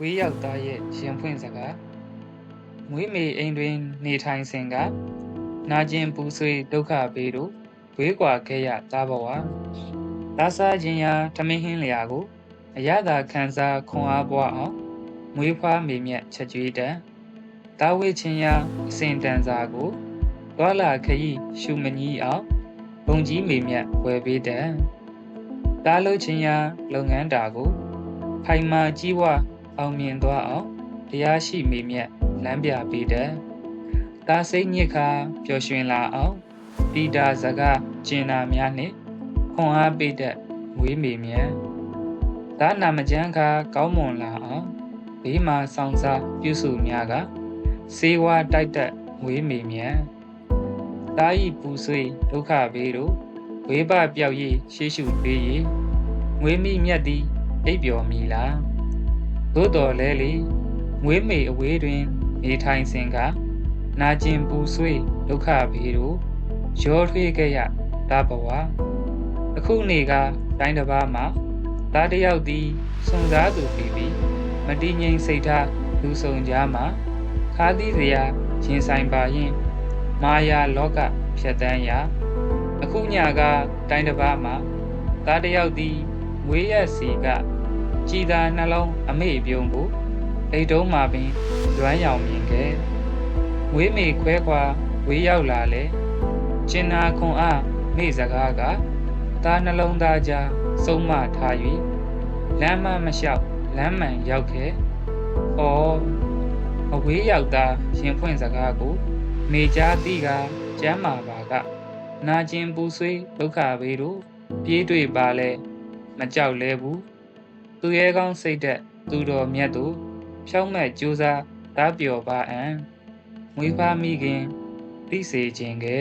ဝေးရောက်သားရဲ့ရင်ဖွင့်စကားမွေးမေအိမ်တွင် နေထိုင်စဉ်ကနာကျင်ပူဆွေးဒုက္ခပေးတို့ဝေးကွာခဲ့ရသားဘဝသားစားခြင်းရာထမင်းဟင်းလျာကိုအရသာခံစားခွန်အားပွားအောင်မွေးဖွားမိမြတ်ချက်ကြွေးတံတာဝိချင်းရာအစဉ်တန်စာကိုသွာလာခရီးရှုမကြီးအောင်ဘုံကြီးမိမြတ်ဝယ်ပေးတံတားလို့ချင်းရာလုပ်ငန်းတာကို ဖိုင်မာကြီးဝါ အောင်မြင်သွားအောင်တရားရှိမိမြတ်လမ်းပြပေးတဲ့ဒါစိတ်ညစ်ခါပျော်ရွှင်လာအောင်တိတာစကားကျင်နာများနှင့်ခွန်အားပေးတဲ့ဝေးမိမြတ်ဒါနာမကျန်းခါကောင်းမွန်လာအောင်ဘေးမှာဆောင်စားပြုစုများကစေဝါတိုက်တဲ့ဝေးမိမြတ်တာဤပူဆွေးဒုက္ခဘေးတို့ဝေးပပျောက်ရေးရှေးရှုပေးရေးငွေမိမြတ်သည်အိပ်ပျော်မိလား သို့တော်လဲလေမွေးမေအဝေးတွင်နေထိုင်စဉ်ကနာကျင်ပူဆွေးဒုက္ခဘေးတို့ရောထွေးခဲ့ရတဘဝအခုနေကတိုင်းတစ်ပါးမှာသားတစ်ယောက်သည်စွန်စားသူပြီးပြီးမတည်ငြိမ်စိတ်ထားလူဆောင်ကြမှာခါးသီးစရာရင်ဆိုင်ပါရင်မာယာလောကဖြတ်တန်းရာအခုညကတိုင်းတစ်ပါးမှာသားတစ်ယောက်သည်ဝေးရစီက ကြည်သာနှလုံးအမေ့ပြုံးဖို့အိတ်တုံးမှာပင်လွမ်းရောင်မြင်ခဲ့ဝေးမေခွဲခွာဝေးရောက်လာလေကျင်နာခွန်အားမေ့စကားကသားနှလုံးသားကြားစုံမထား၍လမ်းမမလျှောက်လမ်းမှန်ရောက်ခဲ့။အော်အဝေးရောက်သားရင်ဖွင့်စကားကို မေကြားသိကကျမ်းမာပါက နာကျင်ပူဆွေးဒုက္ခဘေးတို့ပြေးတွေ့ပါလဲမကြောက်လဲဘူး သူရဲကောင်းစိတ်သက်သူတော်မြတ်တို့ဖြောင်းမဲ့ကြိုးစားဓာပျော်ပါအံမွေးဖားမိခင်သိစေခြင်းကဲ